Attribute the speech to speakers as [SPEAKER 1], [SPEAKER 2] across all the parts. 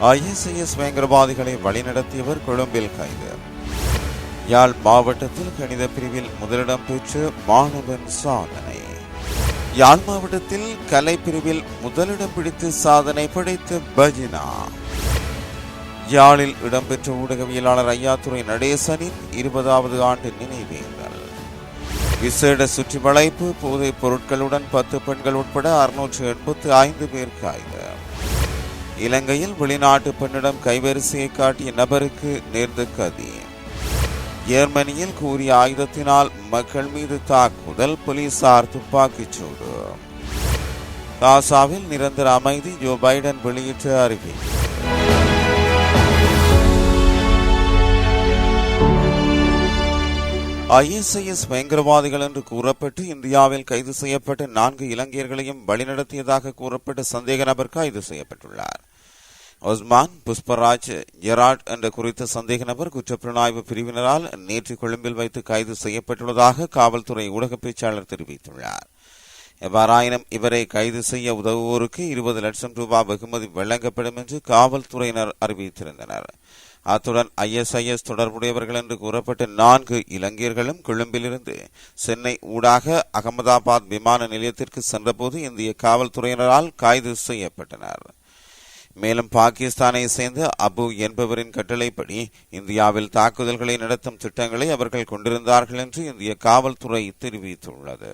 [SPEAKER 1] ISIS பயங்கரவாதிகளை வழிநடத்தியவர் கொழும்பில் கைது. யாழ் மாவட்டத்தில் கணித பிரிவில் முதலிடம் பெற்று மாணவன் சாதனை. யாழ் மாவட்டத்தில் கலை பிரிவில் முதலிடம் பிடித்து சாதனை படைத்த பஜினா. யாழில் இடம்பெற்ற ஊடகவியலாளர் ஐயாத்துறை நடேசனின் இருபதாவது ஆண்டு நினைவேந்தல். விசேட சுற்றி வளைப்பு போதைப் பொருட்களுடன் பத்து பெண்கள் உட்பட அறுநூற்று எண்பத்து ஐந்து பேர் கைது. இலங்கையில் வெளிநாட்டு பெண்ணிடம் கைவரிசையை காட்டிய நபருக்கு நேர்ந்த கதி. ஜெர்மனியில் கூறிய ஆயுதத்தினால் மக்கள் மீது தாக்குதல் போலீசார் துப்பாக்கிச்சூடு காசாவில் நிரந்தர அமைதி ஜோ பைடன் வெளியிட்ட அறிவிப்பு ஐஎஸ்ஐஎஸ் பயங்கரவாதிகள் என்று கூறப்பட்டு இந்தியாவில் கைது செய்யப்பட்ட நான்கு இலங்கையர்களையும் வழிநடத்தியதாக கூறப்பட்ட சந்தேக நபர் கைது செய்யப்பட்டுள்ளார். ஒஸ்மான் புஷ்பராஜ் ஜெராட் என்ற குறித்த சந்தேக நபர் குற்றப்புலனாய்வு பிரிவினரால் நேற்று கொழும்பில் வைத்து கைது செய்யப்பட்டுள்ளதாக காவல்துறை ஊடக பேச்சாளர் தெரிவித்துள்ளார். எவ்வாறாயினும் இவரை கைது செய்ய உதவுவோருக்கு இருபது லட்சம் ரூபாய் வெகுமதி வழங்கப்படும் என்று காவல்துறையினர் அறிவித்திருந்தனர். அத்துடன் ஐஎஸ்ஐஎஸ் தொடர்புடையவர்கள் என்று கூறப்பட்ட நான்கு இலங்கையர்களும் கொழும்பிலிருந்து சென்னை ஊடாக அகமதாபாத் விமான நிலையத்திற்கு சென்றபோது இந்திய காவல்துறையினரால் கைது செய்யப்பட்டனர். மேலும் பாகிஸ்தானை சேர்ந்த அபு என்பவரின் கட்டளைப்படி இந்தியாவில் தாக்குதல்களை நடத்தும் திட்டங்களை அவர்கள் கொண்டிருந்தார்கள் என்று இந்திய காவல்துறை தெரிவித்துள்ளது.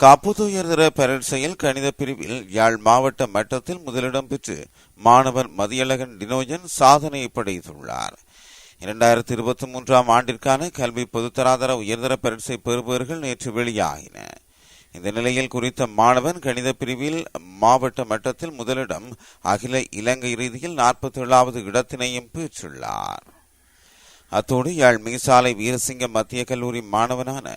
[SPEAKER 1] காப்புது உயர்தர பரீட்சையில் கணித பிரிவில் யாழ் மாவட்ட மட்டத்தில் முதலிடம் பெற்று மாணவர் மதியழகன் டினோஜன் சாதனை படைத்துள்ளார். இரண்டாயிரத்தி இருபத்தி மூன்றாம் ஆண்டிற்கான கல்வி பொதுத்தராதர உயர்தர பரீட்சை பெறுபவர்கள் நேற்று வெளியாகின. இந்த நிலையில் குறித்த மாணவன் கணித பிரிவில் மாவட்ட மட்டத்தில் முதலிடம் அகில இலங்கை ரீதியில் நாற்பத்தி ஏழாவது இடத்தினையும் பெற்றுள்ளார். அத்தோடு யாழ் மீசாலை வீரசிங்க மத்திய கல்லூரி மாணவனான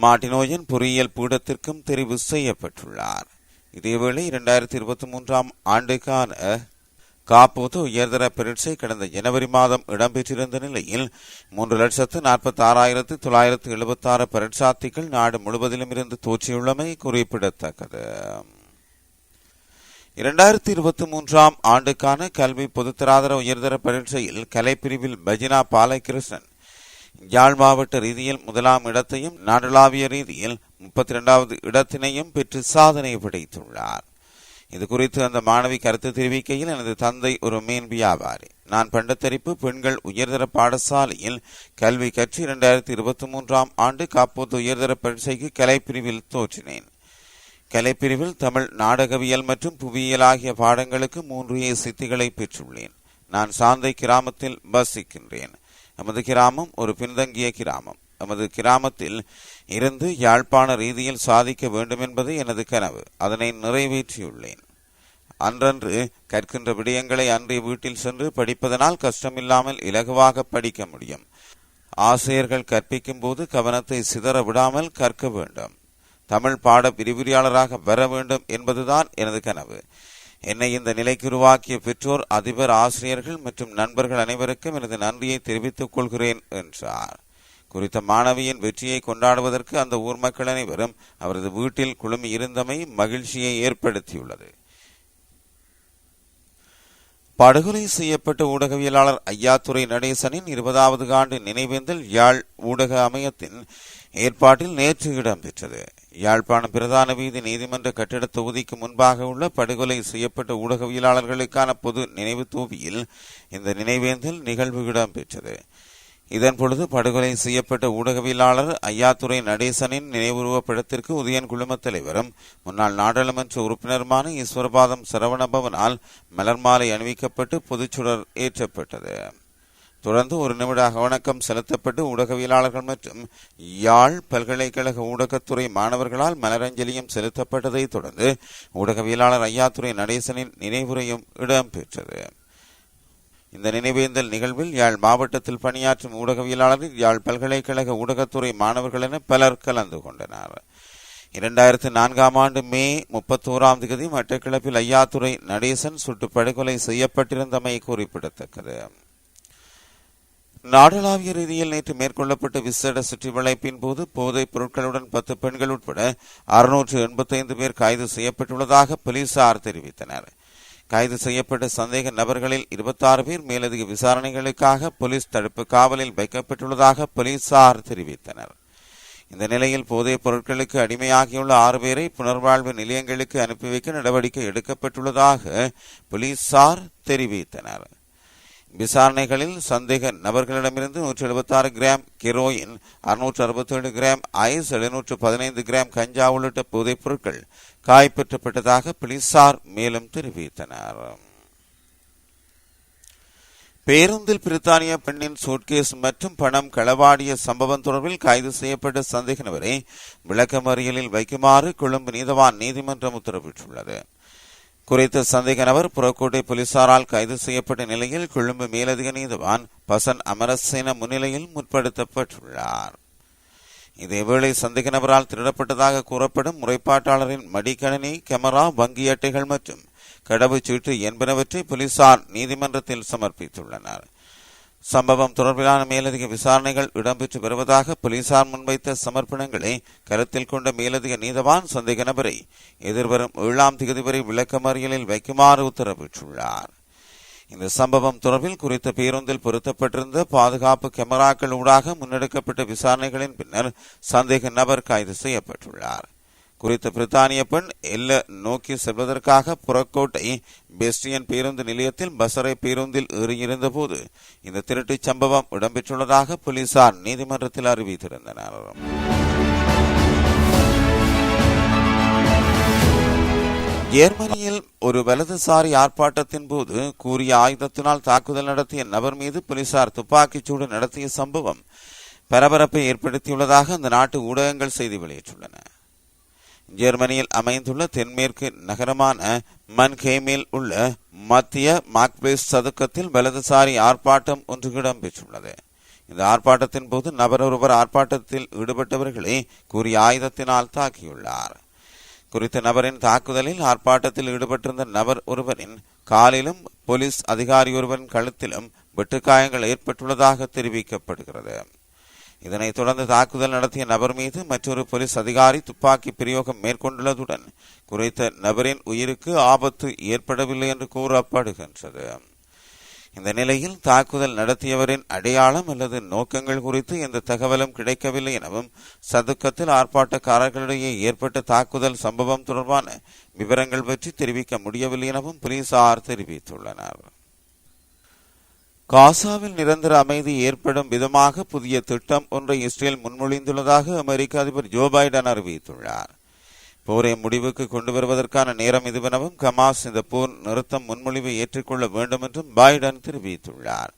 [SPEAKER 1] மாட்டினோயன் பொறியியல் பீடத்திற்கும் தெரிவு செய்யப்பட்டுள்ளார். இதேவேளை இரண்டாயிரத்தி இருபத்தி மூன்றாம் ஆண்டுக்கான காப்போது உயர்தர பரீட்சை கடந்த ஜனவரி மாதம் இடம்பெற்றிருந்த நிலையில் மூன்று லட்சத்து நாற்பத்தி ஆறாயிரத்து தொள்ளாயிரத்து எழுபத்தாறு பரீட்சார்த்திகள் நாடு முழுவதிலும் இருந்து தோற்றியுள்ளமை குறிப்பிடத்தக்கது. இரண்டாயிரத்தி இருபத்தி மூன்றாம் ஆண்டுக்கான கல்வி பொதுத்தராதர உயர்தர பரீட்சையில் கலைப்பிரிவில் பஜினா பாலகிருஷ்ணன் யாழ் மாவட்ட ரீதியில் முதலாம் இடத்தையும் நாடளாவிய ரீதியில் முப்பத்தி இரண்டாவது இடத்தினையும் பெற்று சாதனை படைத்துள்ளார். இது குறித்து அந்த மாணவி கருத்து தெரிவிக்கையில் எனது தந்தை ஒரு மீன் வியாபாரி. நான் பண்டத்தரிப்பு பெண்கள் உயர்தர பாடசாலையில் கல்வி கற்று இரண்டாயிரத்தி இருபத்தி மூன்றாம் ஆண்டு காப்போது உயர்தர பரீட்சைக்கு கலைப்பிரிவில் தோற்றினேன். கலைப்பிரிவில் தமிழ் நாடகவியல் மற்றும் புவியியல் ஆகிய பாடங்களுக்கு மூன்று சித்திகளை பெற்றுள்ளேன். நான் சாந்தை கிராமத்தில் வசிக்கின்றேன். எமது கிராமம் ஒரு பின்தங்கிய கிராமம். எமது கிராமத்தில் இருந்து யாழ்ப்பாண ரீதியில் சாதிக்க வேண்டும் என்பது எனது கனவு. அதனை நிறைவேற்றியுள்ளேன். அன்றன்று கற்கின்ற விடயங்களை அன்றைய வீட்டில் சென்று படிப்பதனால் கஷ்டமில்லாமல் இலகுவாக படிக்க முடியும். ஆசிரியர்கள் கற்பிக்கும் போது கவனத்தை சிதற விடாமல் கற்க வேண்டும். தமிழ் பாட விரிவுரையாளராக வர வேண்டும் என்பதுதான் எனது கனவு. என்னை இந்த நிலைக்கு உருவாக்கிய பெற்றோர் அதிபர் ஆசிரியர்கள் மற்றும் நண்பர்கள் அனைவருக்கும் எனது நன்றியை தெரிவித்துக் கொள்கிறேன் என்றார். குறித்த மாணவியின் வெற்றியை கொண்டாடுவதற்கு அந்த ஊர் மக்கள் அனைவரும் அவரது வீட்டில் குழுமி இருந்தமை மகிழ்ச்சியை ஏற்படுத்தியுள்ளது. படுகொலை செய்யப்பட்ட ஊடகவியலாளர் ஐயாத்துறை நடேசனின் இருபதாவது ஆண்டு நினைவேந்தல் யாழ் ஊடக அமையத்தின் ஏற்பாட்டில் நேற்று இடம்பெற்றது. யாழ்ப்பாணம் பிரதான வீதி நீதிமன்ற கட்டிட தொகுதிக்கு முன்பாக உள்ள படுகொலை செய்யப்பட்ட ஊடகவியலாளர்களுக்கான பொது நினைவு தூவியில் இந்த நினைவேந்தல் நிகழ்வு இடம்பெற்றது. இதன் பொழுது படுகொலை செய்யப்பட்ட ஊடகவியலாளர் ஐயாத்துறை நடேசனின் நினைவுருவ படத்திற்கு உதயன் குழுமத் தலைவரும் முன்னாள் நாடாளுமன்ற உறுப்பினருமான ஈஸ்வரபாதம் சரவணபவனால் மலர் மாலை அணிவிக்கப்பட்டு பொதுச்சுடர் ஏற்றப்பட்டது. தொடர்ந்து ஒரு நிமிட வணக்கம் செலுத்தப்பட்டு ஊடகவியலாளர்கள் மற்றும் யாழ் பல்கலைக்கழக ஊடகத்துறை மாணவர்களால் மலரஞ்சலியும் செலுத்தப்பட்டதை தொடர்ந்து ஊடகவியலாளர் ஐயாத்துறை நடேசனின் நினைவுரையும் இடம்பெற்றது இந்த நினைவேந்தல் நிகழ்வில் யாழ் மாவட்டத்தில் பணியாற்றும் ஊடகவியலாளர்கள் யாழ் பல்கலைக்கழக ஊடகத்துறை மாணவர்கள் என பலர் கலந்து கொண்டனர். இரண்டாயிரத்து நான்காம் ஆண்டு மே முப்பத்தோராம் தேதி மட்டக்கிழப்பில் ஐயாத்துறை நடேசன் சுட்டு படுகொலை செய்யப்பட்டிருந்தமை குறிப்பிடத்தக்கது. நாடளாவிய ரீதியில் நேற்று மேற்கொள்ளப்பட்ட விசேட சுற்றி வளைப்பின் போது போதைப் பொருட்களுடன் பத்து பெண்கள் உட்பட அறுநூற்று எண்பத்தைந்து பேர் கைது செய்யப்பட்டுள்ளதாக போலீசார் தெரிவித்தனர். கைது செய்யப்பட்ட சந்தேக நபர்களில் இருபத்தாறு பேர் மேலதிக விசாரணைகளுக்காக போலீஸ் தடுப்பு காவலில் வைக்கப்பட்டுள்ளதாக போலீசார் தெரிவித்தனர். இந்த நிலையில் போதைப் பொருட்களுக்கு அடிமையாகியுள்ள ஆறு பேரை புனர்வாழ்வு நிலையங்களுக்கு அனுப்பி வைக்க நடவடிக்கை எடுக்கப்பட்டுள்ளதாக போலீசார் தெரிவித்தனர். விசாரணைகளில் சந்தேக நபர்களிடமிருந்து நூற்றி எழுபத்தாறு கிராம் கெரோயின் அறுநூற்று அறுபத்தேழு கிராம் ஐஸ் எழுநூற்று பதினைந்து கிராம் கஞ்சா உள்ளிட்ட போதைப் பொருட்கள் காயப்பற்றப்பட்டதாக போலீசார் மேலும் தெரிவித்தனர். பேருந்தில் பிரித்தானிய பெண்ணின் சூட்கேஸ் மற்றும் பணம் களவாடிய சம்பவம் தொடர்பில் கைது செய்யப்பட்ட சந்தேக நபரை விளக்கமறியலில் வைக்குமாறு கொழும்பு நீதவான் நீதிமன்றம் உத்தரவிட்டுள்ளது. குறித்த சந்தேக நபர் புறக்கோட்டை போலீசாரால் கைது செய்யப்பட்ட நிலையில் கொழும்பு மேலதிக நீதிவான் பசன் அமரசேன முன்னிலையில் முற்படுத்தப்பட்டுள்ளார். இதேவேளை சந்தேக நபரால் திருடப்பட்டதாக கூறப்படும் முறைப்பாட்டாளரின் மடிக்கணினி கேமரா வங்கி அட்டைகள் மற்றும் கடவுச்சீட்டு என்பனவற்றை போலீசார் நீதிமன்றத்தில் சமர்ப்பித்துள்ளனர். சம்பவம் தொடர்பிலான மேலதிக விசாரணைகள் இடம்பெற்று வருவதாக போலீசார் முன்வைத்த சமர்ப்பணங்களை கருத்தில் கொண்ட மேலதிக நீதவான் சந்தேக நபரை எதிர்வரும் ஏழாம் தேதி வரை விளக்கமறியலில் வைக்குமாறு உத்தரவிட்டுள்ளார். இந்த சம்பவம் தொடர்பில் குறித்த பேருந்தில் பொருத்தப்பட்டிருந்த பாதுகாப்பு கேமராக்கள் ஊடாக முன்னெடுக்கப்பட்ட விசாரணைகளின் பின்னர் சந்தேக நபர் கைது செய்யப்பட்டுள்ளார். குறித்த பிரித்தானிய பெண் எல்ல நோக்கி செல்வதற்காக புறக்கோட்டை பெஸ்டியன் பேருந்து நிலையத்தில் பசரை பேருந்தில் ஏறியிருந்த போது இந்த திருட்டுச் சம்பவம் இடம்பெற்றுள்ளதாக போலீசார் நீதிமன்றத்தில் அறிவித்திருந்தனர். ஜெர்மனியில் ஒரு வலதுசாரி ஆர்ப்பாட்டத்தின் போது கூறிய ஆயுதத்தினால் தாக்குதல் நடத்திய நபர் மீது போலீசார் துப்பாக்கிச்சூடு நடத்திய சம்பவம் பரபரப்பை ஏற்படுத்தியுள்ளதாக அந்த நாட்டு ஊடகங்கள் செய்தி வெளியிட்டுள்ளன. ஜெர்மனியில் அமைந்துள்ள தென்மேற்கு நகரமான மன்ஹேமில் உள்ள மத்திய மாக்பேஸ் சதுக்கத்தில் வலதுசாரி ஆர்ப்பாட்டம் ஒன்று இடம்பெற்றுள்ளது. இந்த ஆர்ப்பாட்டத்தின் போது நபர் ஒருவர் ஆர்ப்பாட்டத்தில் ஈடுபட்டவர்களை கூறிய ஆயுதத்தினால் தாக்கியுள்ளார். குறித்த நபரின் தாக்குதலில் ஆர்ப்பாட்டத்தில் ஈடுபட்டிருந்த நபர் ஒருவரின் காலிலும் போலீஸ் அதிகாரி ஒருவரின் கழுத்திலும் வெட்டுக்காயங்கள் ஏற்பட்டுள்ளதாக தெரிவிக்கப்படுகிறது. இதனைத் தொடர்ந்து தாக்குதல் நடத்திய நபர் மீது மற்றொரு போலீஸ் அதிகாரி துப்பாக்கி பிரயோகம் மேற்கொண்டுள்ளதுடன் குறித்த நபரின் உயிருக்கு ஆபத்து ஏற்படவில்லை என்று கூறப்படுகின்றது. இந்த நிலையில் தாக்குதல் நடத்தியவரின் அடையாளம் அல்லது நோக்கங்கள் குறித்து எந்த தகவலும் கிடைக்கவில்லை எனவும் சதுக்கத்தில் ஆர்ப்பாட்டக்காரர்களிடையே ஏற்பட்ட தாக்குதல் சம்பவம் தொடர்பான விவரங்கள் பற்றி தெரிவிக்க முடியவில்லை எனவும் போலீசார் தெரிவித்துள்ளனர். காசாவில் நிரந்தர அமைதி ஏற்படும் விதமாக புதிய திட்டம் ஒன்றை இஸ்ரேல் முன்மொழிந்துள்ளதாக அமெரிக்க அதிபர் ஜோ பைடன் அறிவித்துள்ளார். போரை முடிவுக்கு கொண்டு வருவதற்கான நேரம் இதுவெனவும் கமாஸ் இந்த போர் நிறுத்தம் முன்மொழிவை ஏற்றுக்கொள்ள வேண்டும் என்றும் பைடன் தெரிவித்துள்ளார்.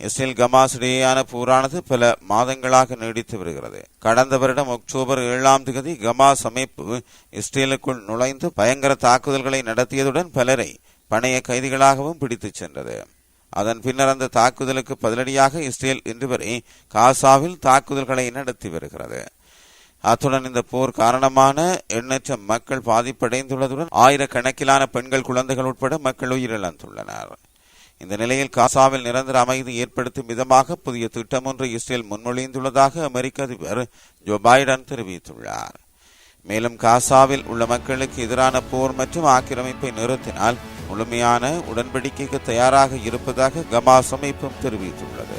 [SPEAKER 1] இஸ்ரேல் கமாஸ் இடையேயான போரானது பல மாதங்களாக நீடித்து வருகிறது. கடந்த வருடம் அக்டோபர் ஏழாம் தேதி கமாஸ் அமைப்பு இஸ்ரேலுக்குள் நுழைந்து பயங்கர தாக்குதல்களை நடத்தியதுடன் பலரை பணைய கைதிகளாகவும் பிடித்துச் சென்றது. அதன் பின்னர் அந்த தாக்குதலுக்கு பதிலடியாக இஸ்ரேல் இன்று வரை காசாவில் தாக்குதல்களை நடத்தி வருகிறது. அத்துடன் இந்த போர் காரணமான எண்ணற்ற மக்கள் பாதிப்படைந்துள்ளதுடன் ஆயிரக்கணக்கிலான பெண்கள் குழந்தைகள் உட்பட மக்கள் உயிரிழந்துள்ளனர். இந்த நிலையில் காசாவில் நிரந்தர அமைதி ஏற்படுத்தும் விதமாக புதிய திட்டம் ஒன்று இஸ்ரேல் முன்மொழிந்துள்ளதாக அமெரிக்க அதிபர் ஜோ பைடன் தெரிவித்துள்ளார். மேலும் காசாவில் உள்ள மக்களுக்கு எதிரான போர் மற்றும் ஆக்கிரமிப்பை நிறுத்தினால் முழுமையான உடன்படிக்கைக்கு தயாராக இருப்பதாக கமாஸ் அமைப்பும் தெரிவித்துள்ளது.